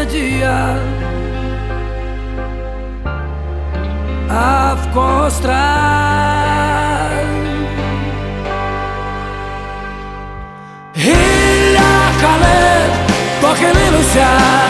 melodia e a Hilja porque me minusia